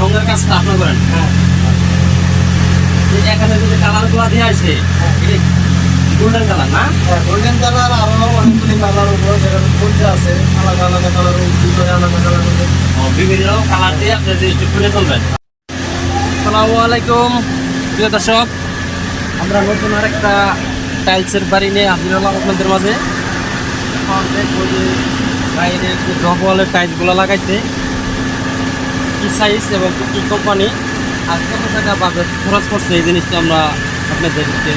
রঙের কাজটা আপনি করেন। হ্যাঁ এখানে যে কালারগুলা দিয়ে আছে গোল্ডেন কালার না? গোল্ডেন কালার আরও অনেকগুলি কালার উপর যেখানে সূর্য আছে আলাদা আলাদা কালার ভিতরে আলাদা কালার বিভিন্ন কালার দিয়ে আপনি জিনিসটা খুলে তুলবেন আসসালামু আলাইকুম প্রিয় দর্শক আমরা নতুন আরেকটা টাইলসের বাড়ি নিয়ে হাজির হলাম আপনাদের মাঝে। বাইরে ওয়ালের টাইলসগুলো লাগাইছে। সাইজ এবং কি কোম্পানি আর কত টাকা বাজেট খরচ করছে এই জিনিসটা আমরা আপনাদেরকে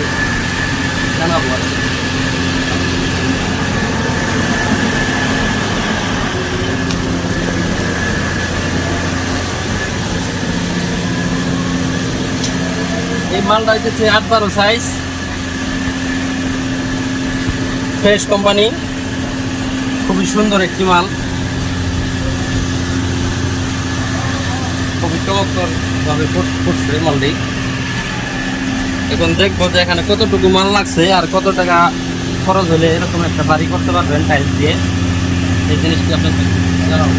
জানাব আর। এই মালটা হচ্ছে আট বারো সাইজ ফ্রেশ কোম্পানি খুবই সুন্দর একটি মাল খুবই চমৎকার ভাবে ফুটছে মালটি। এখন দেখব যে এখানে কতটুকু মাল লাগছে আর কত টাকা খরচ হলে এরকম একটা বাড়ি করতে পারবেন টাইলস দিয়ে। এই জিনিসটি আপনার জানাব।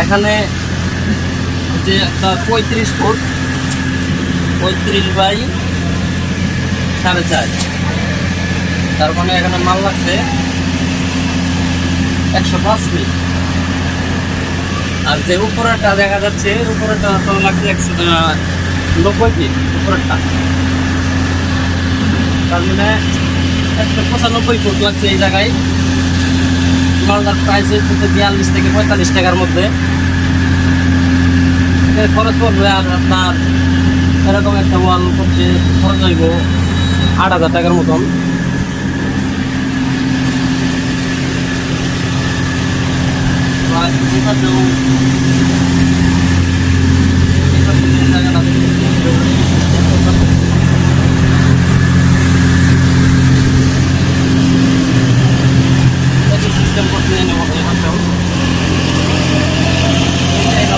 এখানে যে একটা পঁয়ত্রিশ ফুট, পঁয়ত্রিশ বাই সাড়ে চার। তার মানে এখানে মাল লাগছে একশো পাঁচ ফিট আর যে উপরেরটা দেখা যাচ্ছে উপরেরটা তো লাগছে একশো নব্বই ফিট উপরেরটা। তার মানে একশো পঁচানব্বই ফুট লাগছে এই জায়গায়। মালদার প্রাইস হচ্ছে বিয়াল্লিশ থেকে পঁয়তাল্লিশ টাকার মধ্যে। খরচ পড়বে আর আপনার এরকম একটা ওয়াল করতে খরচ হইব আট হাজার টাকার মতন। আর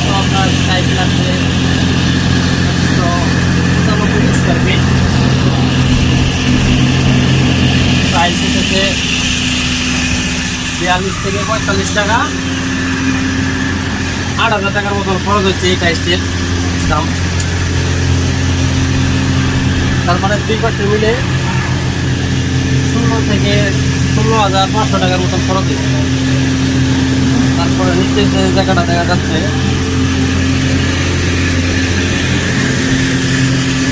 হলো আপনার সাইজ লাগবে একশো পঁচানব্বই স্কোয়ার হচ্ছে বিয়াল্লিশ থেকে পঁয়তাল্লিশ টাকা আট হাজার টাকার মতন খরচ হচ্ছে এই টাইসটির দাম তার মানে দুই পাশে মিলে ষোলো থেকে ষোলো হাজার পাঁচশো টাকার মতন খরচ হয়েছে তারপরে নিচে জায়গাটা দেখা যাচ্ছে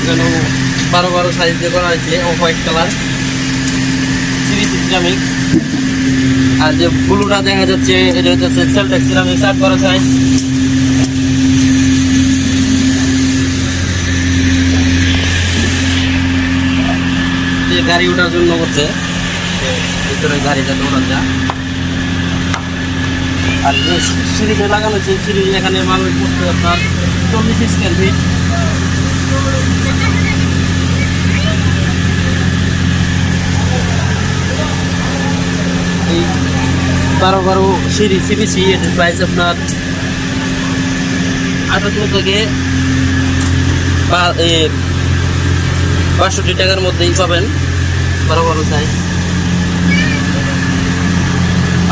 যেন বারো বারো সাইজ দিয়ে করা হয়েছে হোয়াইট কালার সিরিজ সিরামিক্স আর যে ব্লুটা দেখা যাচ্ছে, এটা হচ্ছে সেলটেক্স সিরামিক্স আট বারো সাইজ গাড়ি ওঠার জন্য করছে ভিতরে গাড়িটা দৌড়ান যা। আর যে সিঁড়িতে লাগানো আছে সিঁড়ি এখানে মানুষ বসতে আপনার চল্লিশ স্কোয়ার ফিট বারো বারো সিঁড়ি সিবিসি এটার প্রাইস আপনার আঠাত্তর থেকে বাষট্টি টাকার মধ্যেই পাবেন। বারো বারো সাইজ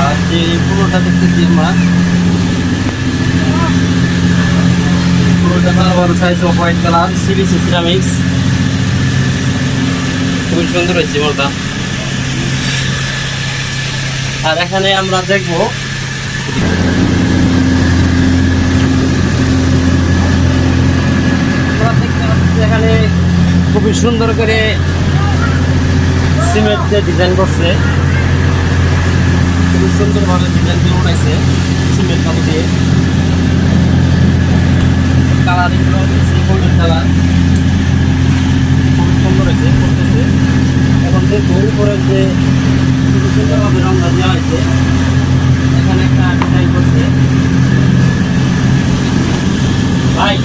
আর যে পুরোটা দেখতেছি আমরা, পুরোটা বারো বারো size white colour CBC ceramics খুবই সুন্দর হয়েছে মোটা আর এখানে আমরা দেখব এখানে খুবই সুন্দর করে সিমেন্ট দিয়ে ডিজাইন করছে। খুবই সুন্দরভাবে ডিজাইন দিয়ে উঠাইছে সিমেন্ট কালো দিয়ে। হচ্ছে গোল্ডেন কালার খুবই সুন্দর হয়েছে, করতেছে। এখন দেখব উপরের যে সুন্দরভাবে রঙটা দেওয়া হয়েছে এখানে একটা ডিজাইন করছে ভাই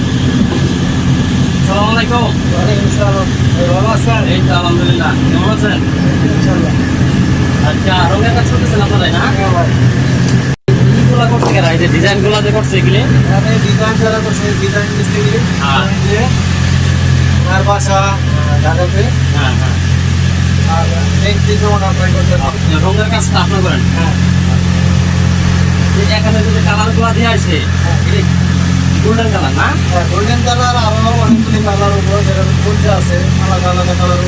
সালাম আলাইকুম ওয়ালাইকুম সালাম ভালো আছেন এই তো আলহামদুলিল্লাহ কেমন আছেন আচ্ছা রঙের কাজ করতেছেন আপনারাই না করছে কেনা এই যে ডিজাইনগুলোতে করছে এগুলি ডিজাইন যারা করছে ডিজাইন মিস্ত্রি আর বাসা ঢাকাতে। হ্যাঁ হ্যাঁ। আর আপনার এখানে যে কালারগুলা দিয়ে আছে গোল্ডেন কালার না গোল্ডেন কালার কালার আছে আলাদা আলাদা কালার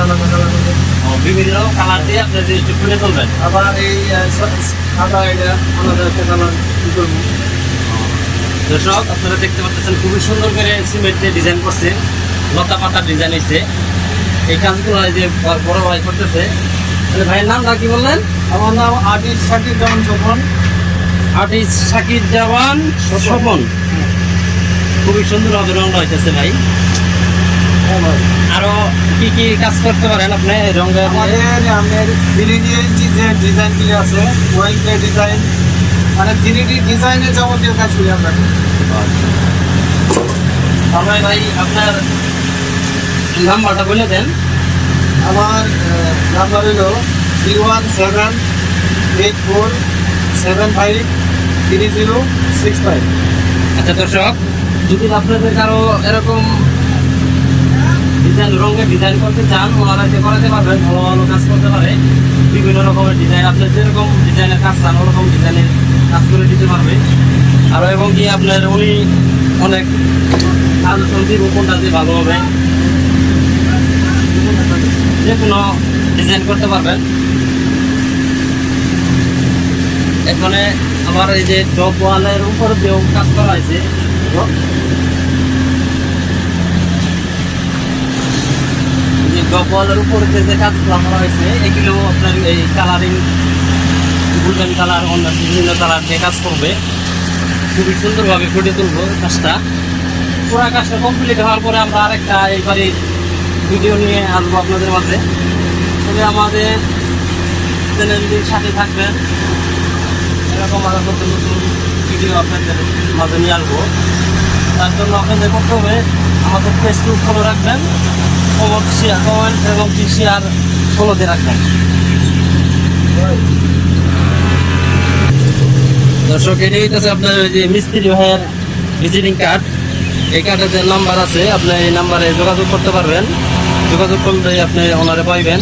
আলাদা কালার বিভিন্ন কালার দিয়ে আবার এই দর্শক, আপনারা দেখতে পাচ্ছেন খুবই সুন্দর করে সিমেন্ট ডিজাইন করছে লতা পাতার ডিজাইন হয়েছে। এই কাজগুলো যে বড়- ভাই করতেছে। তাহলে ভাইয়ের নামটা কি বললেন? আমার নাম আর্টিস্ট শাকির জামান চৌপন আর্টিস্ট শাকির জাওয়ান স্বপন। খুবই সুন্দর ভাবে রং হইতেছে ভাই। ভাই আরও কি কি কাজ করতে পারেন আপনি রঙের আমাদের আমাদের থ্রি ডি যে ডিজাইনগুলি আছে। ওয়েল প্লে ডিজাইন মানে থ্রি ডি ডিজাইনের যাবতীয় কাজগুলি আমরা করি। ভাই আপনার নাম্বারটা বলে দেন। আমার নাম্বার হলো three one seven eight four seven five three zero six five. আচ্ছা দর্শক যদি আপনাদের কারও এরকম ডিজাইন রঙে ডিজাইন করতে চান ওনারা যে করাতে পারবেন ভালো ভালো কাজ করতে পারে। বিভিন্ন রকমের ডিজাইন আপনি যেরকম ডিজাইনের কাজ চান ওরকম ডিজাইনের কাজ করে দিতে পারবে। আর এবং কি আপনার উনি অনেক আলোচনা দিব কোনটা দিয়ে ভালো হবে। যে কোনো ডিজাইন করতে পারবেন। এখানে আমার এই যে টপ ওয়ালের উপর দিয়েও কাজ করা হয়েছে। এই উপর দিয়ে যে করা হয়েছে, এগুলো আপনার এই কালারিং গোল্ডেন কালার অন্য বিভিন্ন কালার দিয়ে কাজ করবে। খুবই সুন্দরভাবে তুলবো কাজটা। পুরো কাজটা কমপ্লিট হওয়ার পরে আমরা আরেকটা এইবারে ভিডিও নিয়ে আসব আপনাদের মাঝে। তবে আমাদের চ্যানেলটির সাথে থাকবেন। এরকম আরও নতুন নতুন ভিডিও আপনাদের মাঝে নিয়ে আসব। তার জন্য আপনাদের করতে হবে আমাদের ফেসবুক ফলো রাখবেন, কমেন্ট শেয়ার এবং কি শেয়ার ফলো দিয়ে রাখবেন। দর্শক, এটাই হইতেছে আপনার ওই যে মিস্ত্রি ভাইয়ের ভিজিটিং কার্ড এই কার্ডের যে নাম্বার আছে, আপনি এই নাম্বারে যোগাযোগ করতে পারবেন। যোগাযোগ করলে আপনি ওনারে পাইবেন।